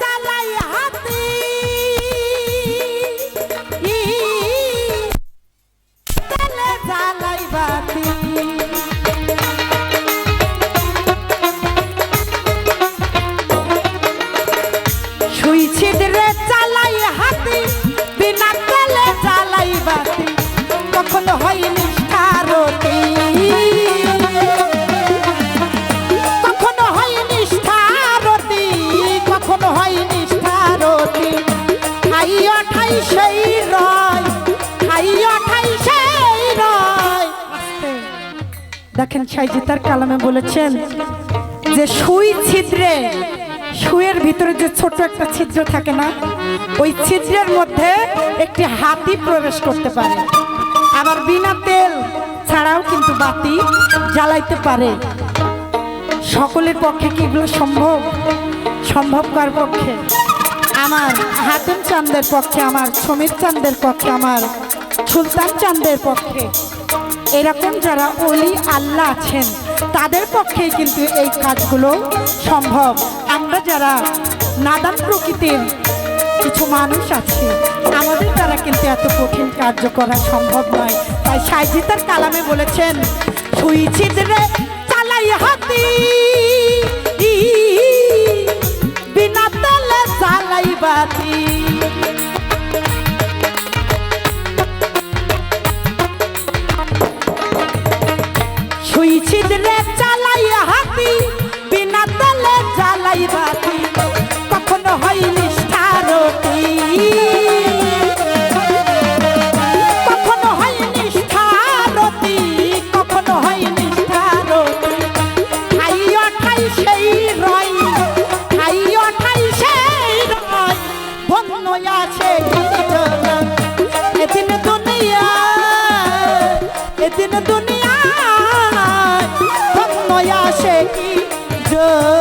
চালাই হাতি। ই, তেলে জ্বালাই বাতি। সুই ছিদ্রে চালাই হাতি বিনা তেলে জ্বালাই বাতি। কখনো হয় সেই সেই রয়। দেখেন সাইজিতার কালামে বলেছেন যে সুই ছিদ্রে সুয়ের ভিতরে যে ছোট একটা ছিদ্র থাকে না, ওই ছিদ্রের মধ্যে একটি হাতি প্রবেশ করতে পারে। আবার বিনা তেল ছাড়াও কিন্তু বাতি জ্বালাইতে পারে। সকলের পক্ষে কি এগুলো সম্ভব? সম্ভব কার পক্ষে? আমার হাতেম চাঁদের পক্ষে, আমার সমীর চাঁদের পক্ষে, আমার সুলতান চাঁদের পক্ষে। এরকম যারা অলি আল্লাহ আছেন, তাদের পক্ষেই কিন্তু এই কাজগুলো সম্ভব। আমরা যারা নাদান প্রকৃতির কিছু মানুষ আছে, আমাদের দ্বারা কিন্তু এত কঠিন কার্য করা সম্ভব নয়। তাই সাইজিতার কালামে বলেছেন সুই ছিদ্রে চালাই হাতি। বাতি সুই ছিদ্রে এদিন দুনিয়া বন্য আসে কি জনা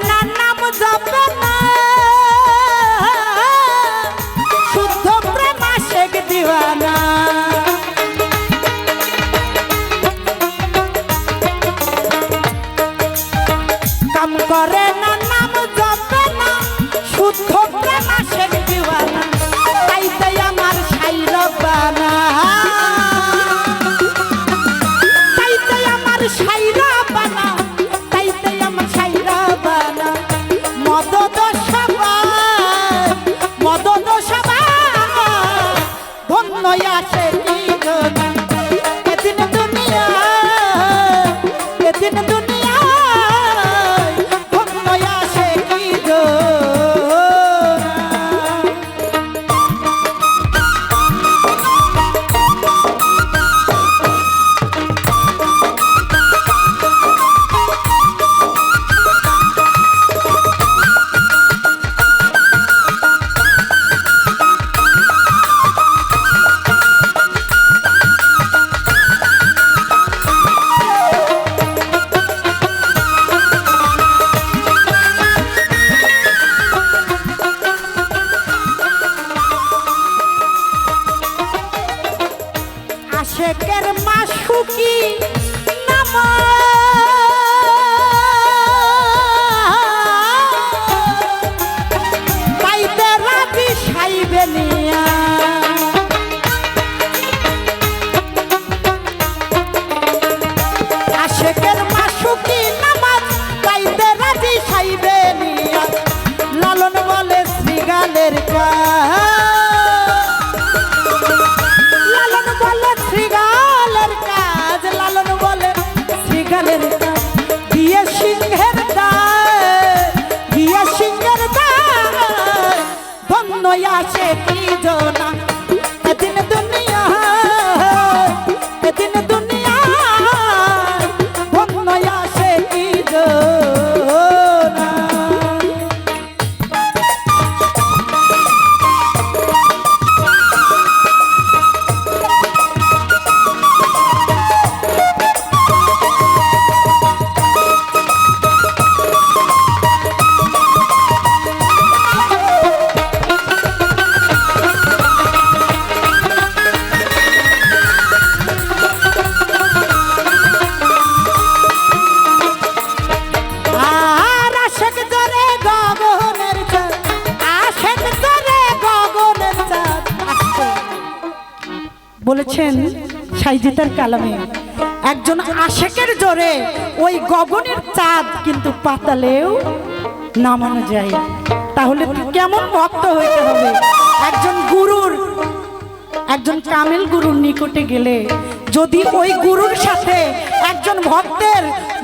নাম জপে না আশেকের মাসুকি নাম man বলেছেন সাইজিতার কালামে, একজন আশেকের জোরে ওই গগনের চাঁদ কিন্তু পাতালেও নামানো যায়। তাহলে কেমন ভক্ত হইতে হবে? একজন গুরুর, একজন কামেল গুরুর নিকটে গেলে যদি ওই গুরুর সাথে একজন ভক্তের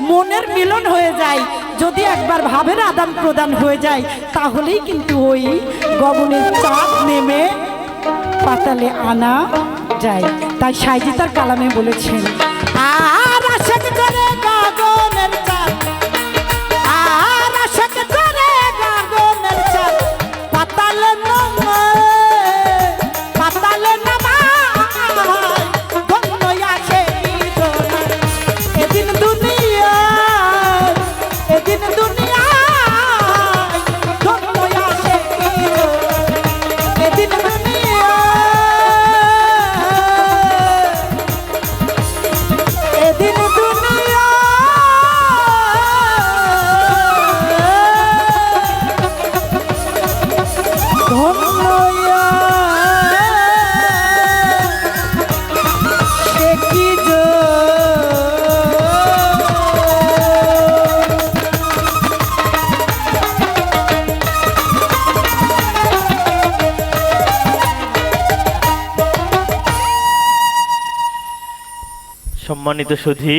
মনের মিলন হয়ে যায়, যদি একবার ভাবের আদান প্রদান হয়ে যায়, তাহলেই কিন্তু ওই গগনের চাঁদ নেমে পাতালে আনা যায়। তাই সাইজিতার কালামে বলেছেন আর আশাক সম্মানিত সুধী